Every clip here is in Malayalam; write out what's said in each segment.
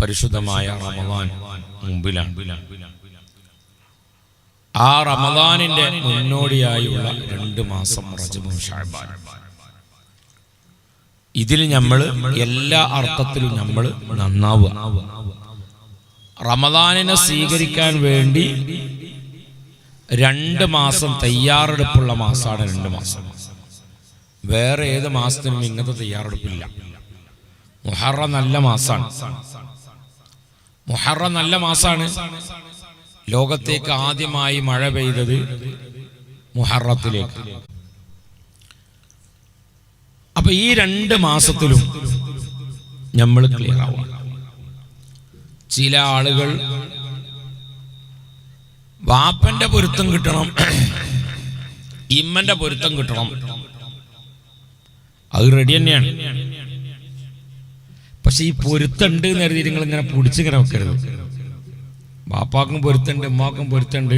പരിശുദ്ധമായ റമദാൻ മുമ്പിലാണ്. ആ റമദാനിന്റെ മുന്നോടിയായുള്ള രണ്ട് മാസം റജബും ഇതിൽ നമ്മൾ എല്ലാ അർത്ഥത്തിലും നമ്മൾ നന്നാവുക. റമദാനിനെ സ്വീകരിക്കാൻ വേണ്ടി രണ്ട് മാസം തയ്യാറെടുപ്പുള്ള മാസമാണ് രണ്ട് മാസം. വേറെ ഏത് മാസത്തിനും ഇങ്ങനത്തെ തയ്യാറെടുപ്പില്ല. മുഹറ നല്ല മാസമാണ് മുഹറ നല്ല മാസമാണ് ലോകത്തേക്ക് ആദ്യമായി മഴ പെയ്തത് മുഹറത്തിലേക്ക്. അപ്പൊ ഈ രണ്ട് മാസത്തിലും നമ്മൾ ക്ലിയർ ആവുക. ചില ആളുകൾ വാപ്പന്റെ പൊരുത്തം കിട്ടണം ഇമ്മന്റെ പൊരുത്തം കിട്ടണം. അത് റെഡി തന്നെയാണ്. പക്ഷെ ഈ പൊരുത്തുണ്ട് എന്ന് നിങ്ങൾ ഇങ്ങനെ പൊടിച്ചിങ്ങനെ വെക്കരുത്. ബാപ്പാക്കും പൊരുത്തുണ്ട് ഉമ്മാക്കും പൊരുത്തുണ്ട്.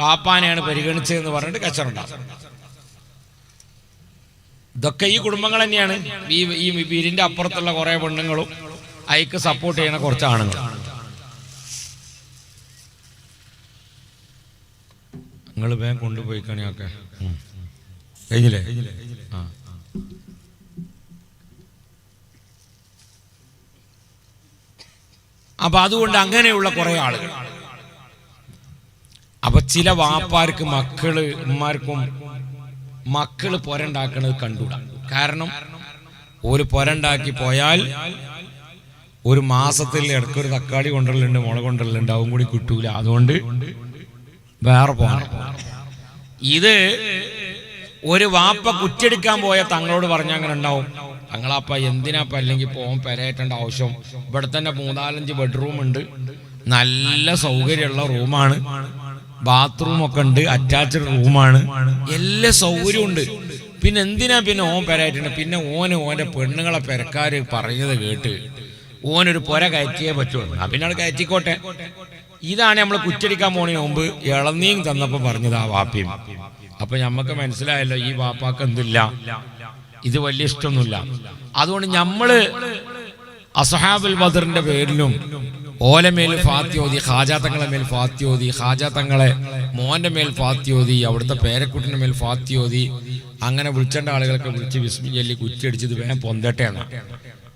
ബാപ്പാനെയാണ് പരിഗണിച്ചതെന്ന് പറഞ്ഞിട്ട് കച്ചറുണ്ടാവും ഇതൊക്കെ ഈ കുടുംബങ്ങൾ തന്നെയാണ്. ഈ ഈ വീരിന്റെ അപ്പുറത്തുള്ള കുറെ പെണ്ണുങ്ങളും അയക്ക് സപ്പോർട്ട് ചെയ്യുന്ന കുറച്ച് ആണുങ്ങൾ നിങ്ങൾ വേഗം കൊണ്ടുപോയി കണിയൊക്കെ കഴിഞ്ഞില്ലേ? ആ. അപ്പൊ അതുകൊണ്ട് അങ്ങനെയുള്ള കുറെ ആളുകൾ. അപ്പൊ ചില വാപ്പാർക്ക് മക്കൾ ഉമ്മാർക്കും മക്കൾ പൊരണ്ടാക്കണത് കണ്ടുകൂടാ കാരണം ഒരു പൊരണ്ടാക്കി പോയാൽ ഒരു മാസത്തിൽ ഇടയ്ക്കൊരു തക്കാളി കൊണ്ടുവരലുണ്ട് മുളക് കൊണ്ടുവരലുണ്ട് അതും കൂടി കിട്ടൂല. അതുകൊണ്ട് വേറെ പോകണം ഇത് ഒരു വാപ്പ കുറ്റെടുക്കാൻ പോയ തങ്ങളോട് പറഞ്ഞ അങ്ങനെ ഉണ്ടാവും. തങ്ങളപ്പ എന്തിനാപ്പ അല്ലെങ്കിൽ പോകാൻ പെരയേറ്റേണ്ട ആവശ്യം? ഇവിടെ തന്നെ മൂന്നാലഞ്ച് ബെഡ്റൂം ഉണ്ട്. നല്ല സൗകര്യമുള്ള റൂമാണ്. ബാത്റൂം ഒക്കെ ഉണ്ട്. അറ്റാച്ച്ഡ് റൂമാണ് എല്ലാ സൗകര്യവും ഉണ്ട്. പിന്നെ എന്തിനാ പിന്നെ ഓൻ പെരയായിട്ടുണ്ട് പിന്നെ ഓന് ഓന്റെ പെണ്ണുങ്ങളെ പെരക്കാര് പറയുന്നത് കേട്ട് ഓനൊരു പുര കയറ്റിയേ പറ്റുള്ളൂ. ആ പിന്നെ കയറ്റിക്കോട്ടെ. ഇതാണ് നമ്മൾ കുറ്റടിക്കാൻ പോണതിന് മുമ്പ് ഇളനീം തന്നപ്പോ പറഞ്ഞത് ആ വാപ്പയും. അപ്പൊ ഞമ്മക്ക് മനസ്സിലായല്ലോ ഈ വാപ്പാക്ക് എന്തില്ല? ഇത് വലിയ ഇഷ്ടമൊന്നുമില്ല. അതുകൊണ്ട് ഞമ്മൾ അസഹാബുൽ ബദറിന്റെ പേരിലും ഓലമേൽ ഫാത്യോതി ഖാജാത്തങ്ങളെ മേൽ ഫാത്യോതി ഖാജാത്തങ്ങളെ മോന്റെ മേൽ ഫാത്യോതി അവിടുത്തെ പേരക്കുട്ടിന്റെ മേൽ ഫാത്യോതി അങ്ങനെ വിളിച്ചേണ്ട ആളുകളൊക്കെ വിളിച്ച് വിസ്മി ചൊല്ലി കുറ്റിയടിച്ചത് വേഗം എന്നാണ്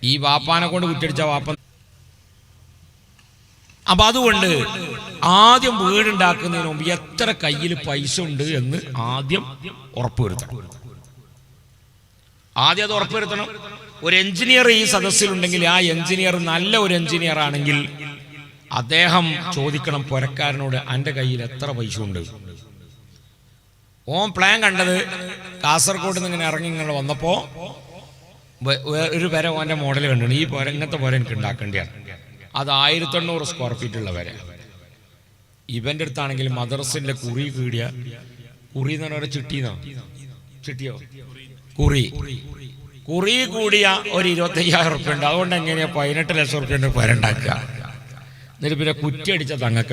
ഈ വാപ്പാനെ കൊണ്ട് കുറ്റിയടിച്ച വാപ്പ അപ്പൊ അതുകൊണ്ട് ആദ്യം വീടുണ്ടാക്കുന്നതിന് മുമ്പ് എത്ര കയ്യിൽ പൈസ ഉണ്ട് എന്ന് ആദ്യം ഉറപ്പുവരുത്തണം. ആദ്യം അത് ഉറപ്പുവരുത്തണം. ഒരു എഞ്ചിനീയർ ഈ സദസ്സിലുണ്ടെങ്കിൽ ആ എഞ്ചിനീയർ നല്ല ഒരു എഞ്ചിനീയർ ആണെങ്കിൽ അദ്ദേഹം ചോദിക്കണം പുരക്കാരനോട് എന്റെ കയ്യിൽ എത്ര പൈസ ഉണ്ട്? ഓൻ പ്ലാൻ കണ്ടത് കാസർഗോഡ് നിന്ന് ഇങ്ങനെ ഇറങ്ങി ഇങ്ങനെ വന്നപ്പോ വേ- വേ- ഒരു പേരെ ഓന്റെ മോഡൽ കണ്ടു ഈ പോരങ്ങത്തെ പുര എനിക്ക് ഉണ്ടാക്കേണ്ടിയാണ് അത് ആയിരത്തി എണ്ണൂറ് സ്ക്വയർ ഫീറ്റ് ഉള്ള വരെ. ഇവന്റെ അടുത്താണെങ്കിൽ മദർസിന്റെ കുറി കീടിയ. കുറി എന്ന് പറഞ്ഞ ചിട്ടി ചിട്ടിയോ? കുറി. കുറി കൂടിയ ഒരു ഇരുപത്തയ്യായിരം ഉറുപ്പ്യ ഉണ്ട്. അതുകൊണ്ട് എങ്ങനെയാ പതിനെട്ട് ലക്ഷം ഉറുപ്പ്യ ഉണ്ട് ഉണ്ടാക്കുക? എന്നിട്ട് പിന്നെ കുറ്റിയടിച്ച തങ്ങക്ക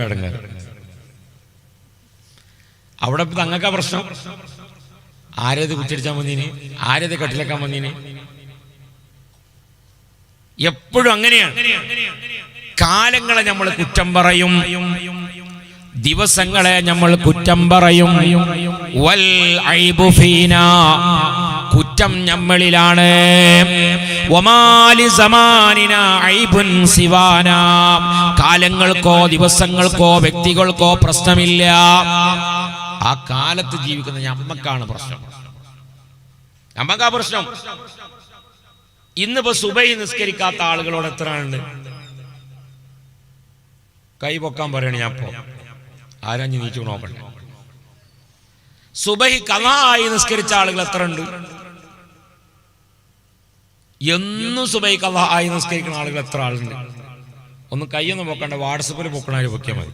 അവിടെ തങ്ങക്ക പ്രശ്നം? ആരേത് കുറ്റടിച്ചാൽ വന്നീന്? ആരേത് കട്ടിലേക്കാൻ വന്നീന്? എപ്പോഴും അങ്ങനെയാണ്. കാലങ്ങളെ നമ്മൾ കുറ്റം പറയും. ദിവസങ്ങളെ നമ്മൾ കുറ്റം പറയും. വൽ കുറ്റം നമ്മളിലാണ്. കാലങ്ങൾക്കോ ദിവസങ്ങൾക്കോ വ്യക്തികൾക്കോ പ്രശ്നമില്ല. ആ കാലത്ത് ജീവിക്കുന്ന ഞമ്മക്കാണ് പ്രശ്നം. ഞമ്മക്കാ പ്രശ്നം. ഇന്നിപ്പോ സുബൈ നിസ്കരിക്കാത്ത ആളുകളോട് എത്ര ആളുണ്ട്? കൈ പൊക്കാൻ പറയണ ഞാൻ ഇപ്പോ ആരാഞ്ഞ് നീച്ചു നോക്കണ്ട സുബൈ കലായി നിസ്കരിച്ച ആളുകൾ എത്ര ഉണ്ട്? എന്നും സുബൈ കലായി നിസ്കരിക്കുന്ന ആളുകൾ എത്ര ആളുണ്ട്? ഒന്ന് കൈയൊന്നും പൊക്കണ്ട വാട്സപ്പിൽ പൊക്കണാൽ പൊക്കിയാൽ മതി.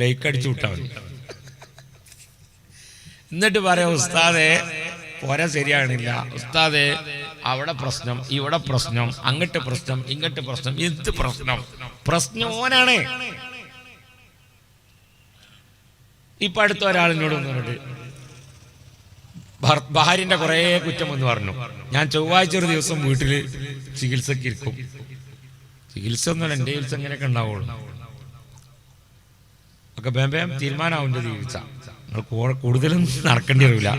ലൈക്ക് അടിച്ചു വിട്ടാൽ മതി. എന്നിട്ട് പറയാം ഉസ്താദെ പോര ശരിയാണില്ല ഉസ്താദെ അവിടെ പ്രശ്നം ഇവിടെ പ്രശ്നം അങ്ങട്ട് പ്രശ്നം ഇങ്ങട്ട് പ്രശ്നം എന്ത് പ്രശ്നം. പ്രശ്നം ഓനാണ് ഇപ്പൊ അടുത്ത ഒരാളിനോട് പറഞ്ഞിട്ട് ഭാര്യന്റെ കുറെ കുറ്റം എന്ന് പറഞ്ഞു. ഞാൻ ചൊവ്വാഴ്ച ഒരു ദിവസം വീട്ടിൽ ചികിത്സക്ക് ഇരിക്കും. ചികിത്സ ഒന്നും എന്റെ ചികിത്സ എങ്ങനെയൊക്കെ ഉണ്ടാവുള്ളൂ. ഒക്കെ ബേം ബേം തീരുമാനമാവും ചികിത്സ കൂടുതലും നടക്കേണ്ടി വരില്ല.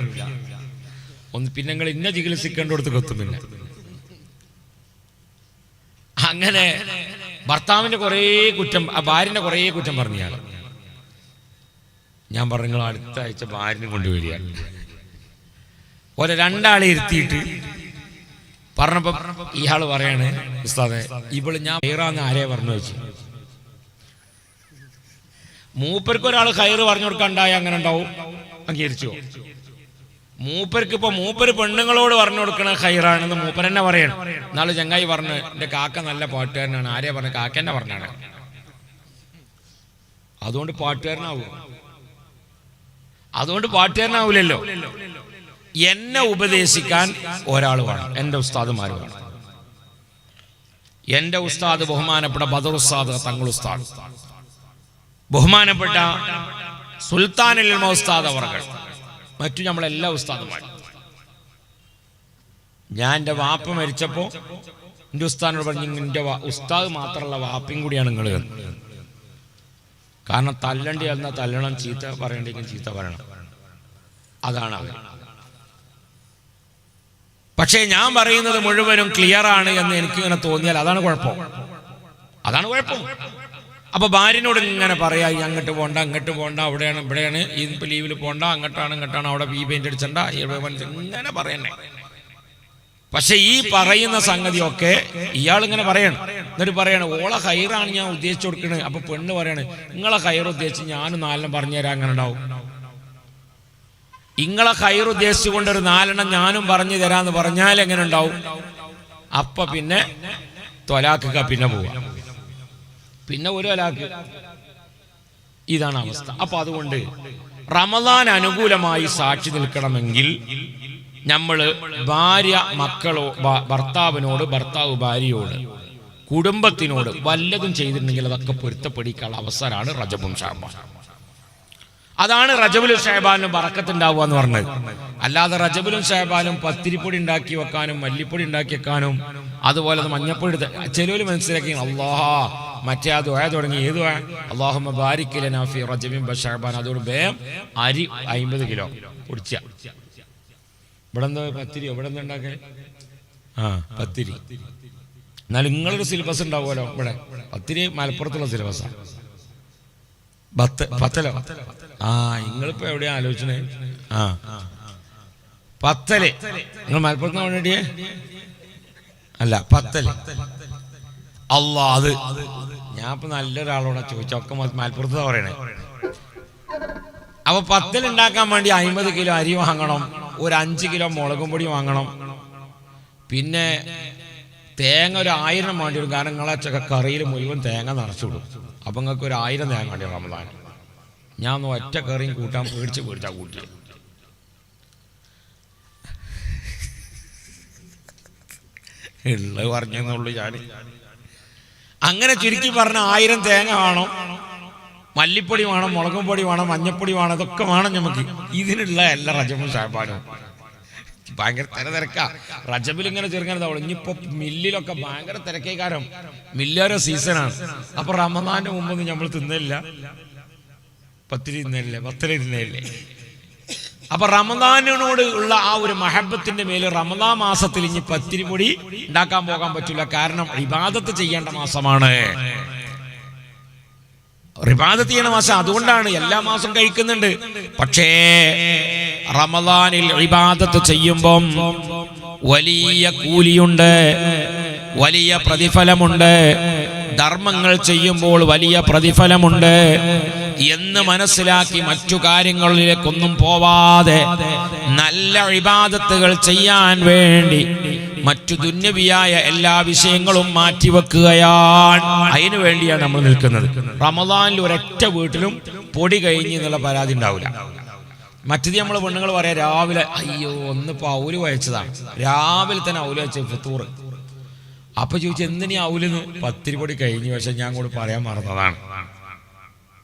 ഒന്ന് പിന്നെ നിങ്ങൾ ഇന്ന ചികിത്സിക്കേണ്ടടുത്ത് കൊത്തും പിന്നെ അങ്ങനെ ഭർത്താവിന്റെ കുറേ കുറ്റം ആ ഭാര്യന്റെ കുറേ കുറ്റം പറഞ്ഞയാൾ. ഞാൻ പറഞ്ഞു നിങ്ങൾ അടുത്ത ആഴ്ച ഭാര്യനെ കൊണ്ടുവരിക. ഓരോ രണ്ടാളെ ഇരുത്തിയിട്ട് പറഞ്ഞപ്പോ ഇയാൾ പറയാണ് ഉസ്താദെ ഇവൾ ഞാൻ ഹൈറാന്ന് ആരെയാ പറഞ്ഞു വെച്ചു? മൂപ്പർക്ക് ഒരാൾ ഹൈറ് പറഞ്ഞു കൊടുക്കണ്ടായ അങ്ങനെ ഉണ്ടാവും അംഗീകരിച്ചോ? മൂപ്പർക്ക് ഇപ്പൊ മൂപ്പര് പെണ്ണുങ്ങളോട് പറഞ്ഞു കൊടുക്കണ ഹൈറാണെന്ന് മൂപ്പർ തന്നെ പറയണം. എന്നാലും ചങ്ങായി പറഞ്ഞു എന്റെ കാക്ക നല്ല പാട്ടുകാരനാണ്. ആരെയാ പറഞ്ഞു? കാക്ക എന്നെ പറഞ്ഞാണ്. അതുകൊണ്ട് പാട്ടുകാരനാവൂ. അതുകൊണ്ട് പാട്ടുകാരനാവൂലല്ലോ. എന്നെ ഉപദേശിക്കാൻ ഒരാൾ വേണം. എന്റെ ഉസ്താദുമാർ വേണം. എന്റെ ഉസ്താദ് ബഹുമാനപ്പെട്ട ബദർ ഉസ്താദ് തങ്ങൾ ഉസ്താദ്. ബഹുമാനപ്പെട്ട സുൽത്താനിൽ ഉസ്താദ് അവർകൾ മറ്റു നമ്മളെല്ലാ ഉസ്താദുമാരും ഞാൻ എന്റെ വാപ്പ മരിച്ചപ്പോൾ എന്റെ ഉസ്താദിനോട് പറഞ്ഞു എന്റെ ഉസ്താദ് മാത്രമല്ല വാപ്പയും കൂടിയാണ് നിങ്ങൾ കാരണം തല്ലണ്ടി എന്നാൽ തല്ലണം ചീത്ത പറയണ്ടെങ്കിൽ ചീത്ത പറയണം. അതാണ് അവർ പക്ഷേ ഞാൻ പറയുന്നത് മുഴുവനും ക്ലിയർ ആണ് എന്ന് എനിക്കിങ്ങനെ തോന്നിയാൽ അതാണ് കുഴപ്പം. അതാണ് കുഴപ്പം. അപ്പൊ ഭാര്യനോട് ഇങ്ങനെ പറയാ അങ്ങോട്ട് പോണ്ട അങ്ങോട്ട് പോണ്ട അവിടെയാണ് ഇവിടെയാണ് ഈ ലീവിൽ പോണ്ട അങ്ങോട്ടാണ് ഇങ്ങോട്ടാണ് അവിടെ ബി പെയിന്റ് അടിച്ചണ്ട ഇങ്ങനെ പറയണേ പക്ഷെ ഈ പറയുന്ന സംഗതിയൊക്കെ ഇയാൾ ഇങ്ങനെ പറയണം. എന്നിട്ട് പറയണം ഓളെ ഹൈറാണ് ഞാൻ ഉദ്ദേശിച്ചു കൊടുക്കണത് അപ്പൊ പെണ്ണ് പറയണ് നിങ്ങളെ ഹൈർ ഉദ്ദേശിച്ച് ഞാനും നാലെണ്ണം പറഞ്ഞുതരാം അങ്ങനെ ഉണ്ടാവും. ഇങ്ങളെ ഹൈർ ഉദ്ദേശിച്ചുകൊണ്ട് ഒരു നാലെണ്ണം ഞാനും പറഞ്ഞു തരാന്ന് പറഞ്ഞാൽ എങ്ങനെ ഉണ്ടാവും? അപ്പൊ പിന്നെ തൊലാക്കുക പിന്നെ പോവാ. പിന്നെ ഒരു അലാക്ക്. ഇതാണ് അവസ്ഥ. അപ്പൊ അതുകൊണ്ട് റമദാൻ അനുകൂലമായി സാക്ഷി നിൽക്കണമെങ്കിൽ നമ്മൾ ഭാര്യ മക്കളോ ഭർത്താവിനോട് ഭർത്താവ് ഭാര്യയോട് കുടുംബത്തിനോട് വല്ലതും ചെയ്തിട്ടുണ്ടെങ്കിൽ അതൊക്കെ പൊരുത്തപ്പെടിക്കാനുള്ള അവസരമാണ് റജബും ഷാബാൻ അതാണ് റജബുലും ഷഹബാനും പറക്കത്തുണ്ടാവുക എന്ന് പറഞ്ഞത്. അല്ലാതെ റജബുലും ഷഹബാനും പത്തിരിപ്പൊടി ഉണ്ടാക്കി വെക്കാനും മല്ലിപ്പൊടി ഉണ്ടാക്കി വെക്കാനും അതുപോലെ അത് മഞ്ഞപ്പൊടി ചെലവിൽ മനസ്സിലാക്കി അള്ളാഹാ മറ്റേ ആ ദുആ തുടങ്ങി. ഏത് അള്ളാഹുമ്മ ബാരിക്കില്ല ഫി റജബിൻ ഷഹബാൻ. അതോട് വേം അരി അയിമ്പത് കിലോ കുടിച്ച. ഇവിടെ എന്താ പത്തിരി? ഇവിടെ എന്താ ആ പത്തിരി. എന്നാൽ നിങ്ങളൊരു സിലബസ് ഉണ്ടാവുമല്ലോ ഇവിടെ. പത്തിരി മലപ്പുറത്തുള്ള സിലബസാണ് പത്ത് പത്തലോ? ആ നിങ്ങളിപ്പോ എവിടെയാ ആലോചിച്ചേ ആ. പത്തൽ. നിങ്ങൾ മലപ്പുറത്ത് വേണ്ടിയേ അല്ല പത്തൽ. അല്ലാ അത് ഞാൻ ഇപ്പൊ നല്ലൊരാളോടാ ചോദിച്ചൊക്കെ മലപ്പുറത്ത് പറയണേ. അപ്പൊ പത്തിൽ ഉണ്ടാക്കാൻ വേണ്ടി അമ്പത് കിലോ അരി വാങ്ങണം ഒരു അഞ്ച് കിലോ മുളകും പൊടി വാങ്ങണം. പിന്നെ തേങ്ങ ഒരു ആയിരം വേണ്ടി വരും. കാരണം നിങ്ങളെ കറിയിൽ മുഴുവൻ തേങ്ങ നിറച്ചുവിടും അപ്പൊ നിങ്ങൾക്ക് ഒരു ആയിരം തേങ്ങ വേണ്ടി റമദാൻ ഞാൻ ഒന്ന് ഒറ്റ കറിയും കൂട്ടാൻ പേടിച്ച് പേടിച്ചാ കൂട്ടി ഉള്ളത് പറഞ്ഞെന്നുള്ളൂ ഞാൻ അങ്ങനെ ചുരുക്കി പറഞ്ഞ ആയിരം തേങ്ങ വേണം മല്ലിപ്പൊടി വേണം മുളകും പൊടി വേണം മഞ്ഞപ്പൊടി വേണം ഇതൊക്കെ വേണം നമുക്ക്. ഇതിനുള്ള എല്ലാ റജമും സാപ്പാടും ഭയങ്കര തിരക്കാ റജബിൽ ഇങ്ങനെ ചെറുങ്ങനെ തവള ഇനിയിപ്പോ മില്ലിലൊക്കെ ഭയങ്കര തിരക്കേക്കാരം മില്ലോരോ സീസണാണ്. അപ്പൊ റമദാന്റെ മുമ്പൊന്നും നമ്മൾ തിന്നില്ല പത്തിരി തിന്നില്ലേ പത്തര തിന്നില്ലേ അപ്പൊ റമദാനിനോട് ഉള്ള ആ ഒരു മഹബത്തിന്റെ മേൽ റമദാ മാസത്തിൽ ഇനി പത്തിരി പൊടി ഉണ്ടാക്കാൻ പോകാൻ പറ്റില്ല. കാരണം ഇബാദത്ത് ചെയ്യേണ്ട മാസമാണ്. റിബാദത്ത് ചെയ്യണ മാസം അതുകൊണ്ടാണ് എല്ലാ മാസം കഴിക്കുന്നുണ്ട്. പക്ഷേ റമദാനിൽ ഇബാദത്ത് ചെയ്യുമ്പം വലിയ കൂലിയുണ്ട് വലിയ പ്രതിഫലമുണ്ട്. ധർമ്മങ്ങൾ ചെയ്യുമ്പോൾ വലിയ പ്രതിഫലമുണ്ട്. എന്ന് മനസ്സിലാക്കി മറ്റു കാര്യങ്ങളിലേക്കൊന്നും പോവാതെ നല്ല ഇബാദത്തുകൾ ചെയ്യാൻ വേണ്ടി മറ്റു ദുന്യവിയായ എല്ലാ വിഷയങ്ങളും മാറ്റിവെക്കുകയാണ്. അതിനു വേണ്ടിയാണ് നമ്മൾ നിൽക്കുന്നത്. റമദാനിൽ ഒരൊറ്റ വീട്ടിലും പൊടി കഴിഞ്ഞ് എന്നുള്ള പരാതി ഉണ്ടാവില്ല. മറ്റത് നമ്മൾ പെണ്ണുങ്ങൾ പറയാം രാവിലെ അയ്യോ ഒന്നിപ്പോ ഔൽ വയച്ചതാണ് രാവിലെ തന്നെ ഔൽ വെച്ച ഫുത്തൂറ്. അപ്പൊ ചോദിച്ചു എന്തിനാ ഔലെന്ന് പത്തിരി പൊടി കഴിഞ്ഞു പക്ഷെ ഞാൻ കൂടെ പറയാൻ മറന്നതാണ്.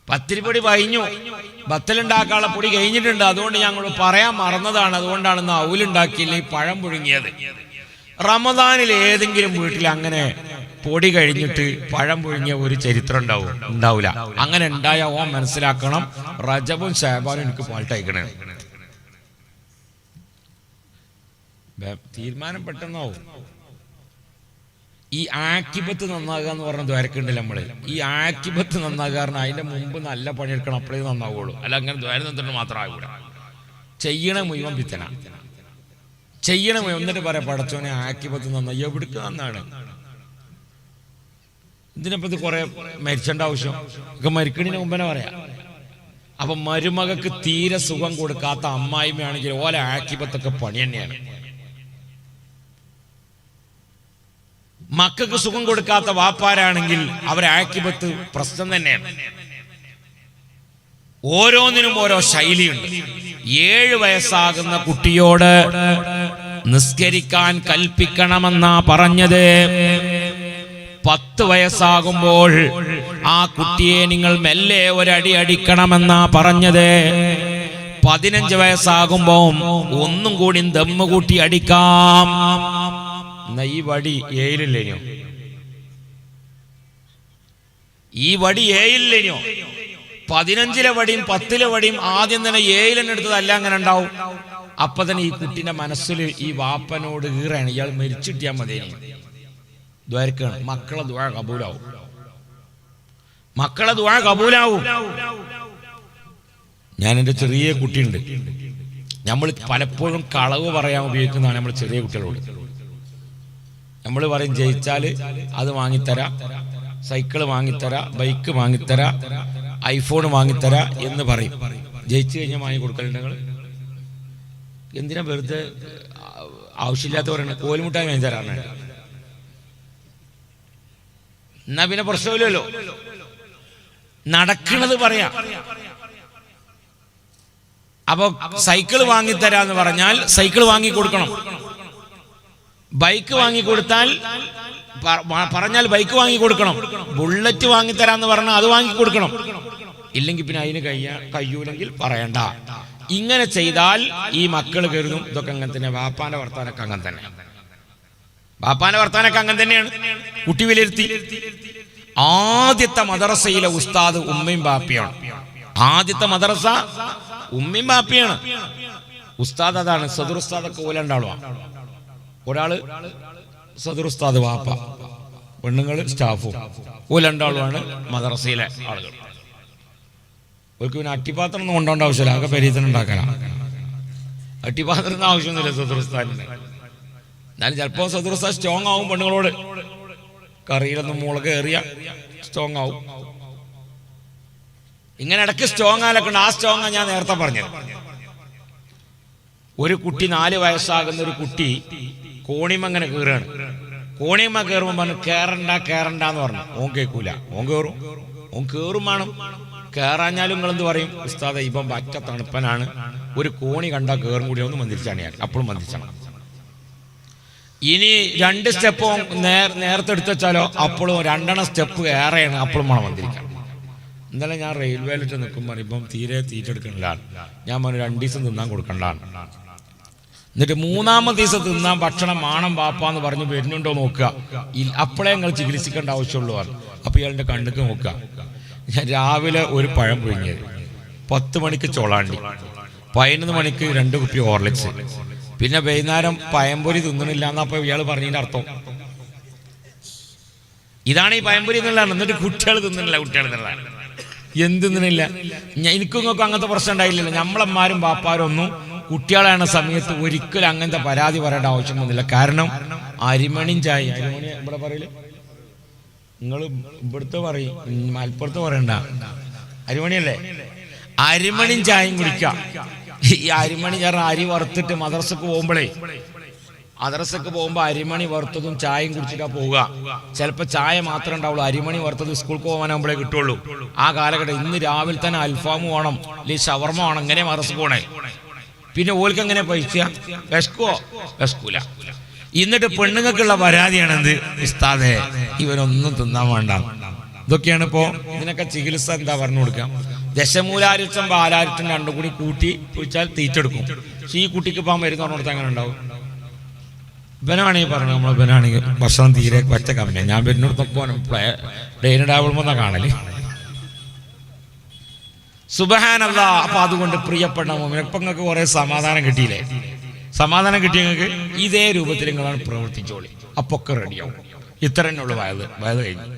പത്തിരിപ്പൊടി കഴിഞ്ഞു ബത്തലുണ്ടാക്കാനുള്ള പൊടി കഴിഞ്ഞിട്ടുണ്ട്. അതുകൊണ്ട് ഞങ്ങൾ പറയാൻ മറന്നതാണ്. അതുകൊണ്ടാണ് ഇന്ന് അവലുണ്ടാക്കിയില്ല ഈ പഴം പുഴുങ്ങിയത്. റമദാനിൽ ഏതെങ്കിലും വീട്ടിൽ അങ്ങനെ പൊടി കഴിഞ്ഞിട്ട് പഴം പുഴുങ്ങിയ ഒരു ചരിത്രം ഉണ്ടാവും. ഉണ്ടാവില്ല അങ്ങനെ ഉണ്ടായ ഓ മനസ്സിലാക്കണം. റജബും ഷാബാനും എനിക്ക് പാൾട്ടയക്കണേ ബേ- തീരുമാനം പെട്ടെന്നാവും. ഈ ആക്കിബത്ത് നന്നാകുക എന്ന് പറഞ്ഞ ദ്വാരക്കുണ്ടല്ലോ നമ്മൾ. ഈ ആക്കിബത്ത് നന്നാകുക അതിന്റെ മുമ്പ് നല്ല പണിയെടുക്കണം അപ്പോഴേ നന്നാവുള്ളൂ. അല്ല അങ്ങനെ ദ്വാരം നിന്നിട്ട് മാത്രം ആകൂല ചെയ്യണ മുഴുവൻ പിത്തന ചെയ്യണ മുഴുവൻ എന്നിട്ട് പറയാം പടച്ചോനെ ആക്കിബത്ത് നന്നായി എവിടേക്ക് നന്നാണ്? ഇതിനപ്പത് ഇത് കുറെ മരിച്ചേണ്ട ആവശ്യം. ഒക്കെ മരിക്കണിന് മുമ്പനെ പറയാ. അപ്പൊ മരുമകക്ക് തീരെ സുഖം കൊടുക്കാത്ത അമ്മായിമ്മയാണെങ്കിൽ ഓല ആക്കിബത്തൊക്കെ പണി തന്നെയാണ്. മക്കൾക്ക് സുഖം കൊടുക്കാത്ത വാപ്പാരാണെങ്കിൽ അവരെ ആക്കിപത്ത് പ്രശ്നം തന്നെയാണ്. ഓരോന്നിനും ഓരോ ശൈലിയുണ്ട്. ഏഴ് വയസ്സാകുന്ന കുട്ടിയോട് നിസ്കരിക്കാൻ കൽപ്പിക്കണമെന്നാ പറഞ്ഞത്. പത്ത് വയസ്സാകുമ്പോൾ ആ കുട്ടിയെ നിങ്ങൾ മെല്ലെ ഒരടി അടിക്കണമെന്നാ പറഞ്ഞത്. പതിനഞ്ച് വയസ്സാകുമ്പോൾ ഒന്നും കൂടി ദമ്മ് കൂട്ടി അടിക്കാം. എന്നാ ഈ വടി ഏയിലില്ലേനോ ഈ വടി ഏയിലില്ലേനോ പതിനഞ്ചിലെ വടിയും പത്തിലെ വടിയും ആദ്യം തന്നെ ഏഴിലെന്നെ അല്ല അങ്ങനെ ഉണ്ടാവും. അപ്പൊ തന്നെ ഈ കുട്ടിന്റെ മനസ്സിൽ ഈ വാപ്പനോട് ഈറാണ് ഇയാൾ മരിച്ചിട്ടിയാ മതി ദ്വാരക്കാണ്. മക്കളെ ദ്വാ കബൂലാവും. മക്കളെ ദ്വാ കബൂലാവും. ഞാൻ എന്റെ ചെറിയ കുട്ടിയുണ്ട്. നമ്മൾ പലപ്പോഴും കളവ് പറയാൻ ഉപയോഗിക്കുന്നതാണ് നമ്മൾ ചെറിയ കുട്ടികളോട്. നമ്മൾ പറയും ജയിച്ചാൽ അത് വാങ്ങിത്തരാ സൈക്കിൾ വാങ്ങിത്തരാ ബൈക്ക് വാങ്ങിത്തരാ ഐഫോൺ വാങ്ങിത്തരാ എന്ന് പറയും. ജയിച്ചു കഴിഞ്ഞാൽ വാങ്ങി കൊടുക്കലുണ്ട് എന്തിനാ വെറുതെ ആവശ്യമില്ലാത്ത പറയണ കോലുമുട്ടായി വേണ്ടി തരാണ് എന്നാ പിന്നെ പ്രശ്നമില്ലല്ലോ. നടക്കണത് പറയാ. അപ്പൊ സൈക്കിൾ വാങ്ങിത്തരാന്ന് പറഞ്ഞാൽ സൈക്കിൾ വാങ്ങി കൊടുക്കണം. ബൈക്ക് വാങ്ങി കൊടുത്താൽ പ- പ- പറഞ്ഞാൽ ബൈക്ക് വാങ്ങി കൊടുക്കണം. ബുള്ളറ്റ് വാങ്ങിത്തരാന്ന് പറഞ്ഞാൽ അത് വാങ്ങി കൊടുക്കണം. ഇല്ലെങ്കിൽ പിന്നെ അതിന് കഴിയ കഴിയൂലെങ്കിൽ പറയണ്ട. ഇങ്ങനെ ചെയ്താൽ ഈ മക്കൾ കരുതും ഇതൊക്കെ അങ്ങനെ തന്നെ വാപ്പാന്റെ വർത്താനൊക്കെ അങ്ങനെ തന്നെ. വാപ്പാന്റെ വർത്താനൊക്കെ അങ്ങനെ തന്നെയാണ്. കുട്ടി വിലയിരുത്തി. ആദ്യത്തെ മദ്രസയിലെ ഉസ്താദ് ഉമ്മയും ബാപ്പിയാണ്. ആദ്യത്തെ മദ്രസ ഉമ്മയും ബാപ്പിയാണ്. ഉസ്താദ് അതാണ് സദുർ ഉസ്താദൊക്കെ ഓല ഉണ്ടാവുക ഒരാൾ സദുർസ്താദ് വാപ്പ. പെണ്ണുങ്ങൾ സ്റ്റാഫും. ഓ രണ്ടാളുമാണ് മദ്രസയിലെ ആളുകൾ. അവർക്ക് പിന്നെ അട്ടിപ്പാത്രം ഒന്നും കൊണ്ടോണ്ട ആവശ്യമില്ല. ആകെ പെരീത്തനം ഉണ്ടാക്കാനാ അട്ടിപ്പാത്രത്തിന് ആവശ്യമൊന്നുമില്ല സദുർസ്ഥാനിന് എന്നാലും ചിലപ്പോൾ സദുർസ്ഥാൻ സ്ട്രോങ് ആവും പെണ്ണുങ്ങളോട്. കറിയിലൊന്നും മുളക് ഏറിയ സ്ട്രോങ് ആവും. ഇങ്ങനെ ഇടയ്ക്ക് സ്ട്രോങ് ആലൊക്കെ ആ സ്ട്രോങ് ഞാൻ നേരത്തെ പറഞ്ഞത്. ഒരു കുട്ടി നാല് വയസ്സാകുന്ന ഒരു കുട്ടി കോണിമ അങ്ങനെ കയറുകയാണ്. കോണിമ കയറുമ്പോൾ പറഞ്ഞു കേറണ്ട കേറണ്ട എന്ന് പറഞ്ഞു. ഓൻ കേൾക്കൂല ഓൻ കയറും ഓൻ കയറും വേണം. നിങ്ങൾ എന്ത് പറയും? ഉസ്താദ ഇപ്പം പറ്റ തണുപ്പനാണ്. ഒരു കോണി കണ്ടാൽ കയറും കൂടി. ഒന്ന് മന്ദിരിച്ചാണ് ഞാൻ. അപ്പോഴും മന്ദിരിച്ചണം ഇനി രണ്ട് സ്റ്റെപ്പ് നേർ നേരത്തെ എടുത്തു വെച്ചാലോ? അപ്പോഴും രണ്ടെണ്ണം സ്റ്റെപ്പ് ഏറെയാണ് അപ്പോഴും വേണം മന്ദിരിക്കാൻ ഇന്നലെ ഞാൻ റെയിൽവേയിലിട്ട് നിൽക്കുമ്പോൾ ഇപ്പം തീരെ തീറ്റെടുക്കണ്ടാണ് ഞാൻ പറഞ്ഞു രണ്ട് ദിവസം തിന്നാൻ കൊടുക്കണ്ടാണ് എന്നിട്ട് മൂന്നാമത്തെ ദിവസം തിന്നാൻ ഭക്ഷണം ആണം വാപ്പാന്ന് പറഞ്ഞ് വരുന്നുണ്ടോ നോക്കുക. അപ്പോഴേ നിങ്ങൾ ചികിത്സിക്കേണ്ട ആവശ്യമുള്ളൂ പറഞ്ഞു. അപ്പൊ ഇയാളുടെ കണ്ണുക്ക് നോക്കുക. ഞാൻ രാവിലെ ഒരു പഴം പുഴുങ്ങിയത് പത്ത് മണിക്ക് ചോളാണ്ടി. പതിനൊന്ന് മണിക്ക് രണ്ട് കുപ്പി ഓർലിച്ച് പിന്നെ വൈകുന്നേരം പയമ്പൊരി തിന്നണില്ല എന്നപ്പോ ഇയാൾ പറഞ്ഞതിന്റെ അർത്ഥം. ഇതാണ് ഈ പയമ്പൊരി എന്നുള്ളതാണ് എന്നിട്ട് കുട്ടികൾ തിന്നണില്ല കുട്ടികൾ തിന്നലാണ് എന്ത് തിന്നണില്ല? ഞാൻ എനിക്കും നോക്കും അങ്ങനത്തെ പ്രശ്നം ഉണ്ടായില്ലല്ലോ. നമ്മളമ്മാരും പാപ്പാരും ഒന്നും കുട്ടികളാണ് സമയത്ത് ഒരിക്കലും അങ്ങനത്തെ പരാതി പറയേണ്ട ആവശ്യം വന്നില്ല. കാരണം അരിമണിയും ചായ അരിമണി ഇവിടെ നിങ്ങൾ ഇവിടുത്തെ പറയും. മലപ്പുറത്ത് പറയണ്ട. അരിമണിയല്ലേ? അരിമണിയും ചായയും കുടിക്കാം ഈ അരിമണി ഞാൻ അരി വറുത്തിട്ട് മദ്രസക്ക് പോകുമ്പോഴേ മദ്രസക്ക് പോകുമ്പോൾ അരിമണി വറുത്തതും ചായയും കുടിച്ചിട്ടാ പോവുക. ചിലപ്പോൾ ചായ മാത്രമേ ഉണ്ടാവുള്ളൂ. അരിമണി വറുത്തത് സ്കൂൾക്ക് പോകാനാകുമ്പോഴേ കിട്ടുള്ളൂ. ആ കാലഘട്ടം ഇന്ന് രാവിലെ തന്നെ അൽഫാമു വേണം. അല്ലെങ്കിൽ ഷവർമ വേണം. എങ്ങനെ മദ്രസ പോണേ. പിന്നെ ഓൽക്ക് എങ്ങനെ പൈസ? വിശക്കുവോ? വിശക്കൂല. എന്നിട്ട് പെണ്ണുങ്ങൾക്കുള്ള പരാതിയാണ് എന്ത് ഉസ്താദെ ഇവരൊന്നും തിന്നാൻ വേണ്ട. ഇതൊക്കെയാണ് ഇപ്പോ ഇതിനൊക്കെ ചികിത്സ എന്താ പറഞ്ഞു കൊടുക്കാം? ദശമൂലാരിഷ്ടം പാലാരിഷ്ടം രണ്ടും കൂടി കൂട്ടി കുഴിച്ചാൽ തീറ്റെടുക്കും. പക്ഷെ ഈ കുട്ടിക്ക് ഇപ്പം മരുന്ന് പറഞ്ഞു കൊടുത്താൽ അങ്ങനെ ഉണ്ടാവും? ഇവനാണെങ്കിൽ പറഞ്ഞു നമ്മൾ ഇവനാണെങ്കിൽ ഭക്ഷണം തീരെ പച്ച കമ്മിയാണ് ഞാൻ വരുന്നിടത്തൊക്കെ പ്ലേ ഡെയിന് ഡാബിളുമെന്ന കാണൽ. സുബഹാനല്ല. അപ്പൊ അതുകൊണ്ട് പ്രിയപ്പെട്ട മോമിനെ ഇപ്പൊ നിങ്ങൾക്ക് കുറെ സമാധാനം കിട്ടിയില്ലേ? സമാധാനം കിട്ടിയ നിങ്ങൾക്ക് ഇതേ രൂപത്തിൽ നിങ്ങളാണ് പ്രവർത്തിച്ചോളി. അപ്പൊക്കെ റെഡിയാവും ഇത്ര തന്നെയുള്ളു വയത് വയത് കഴിഞ്ഞു.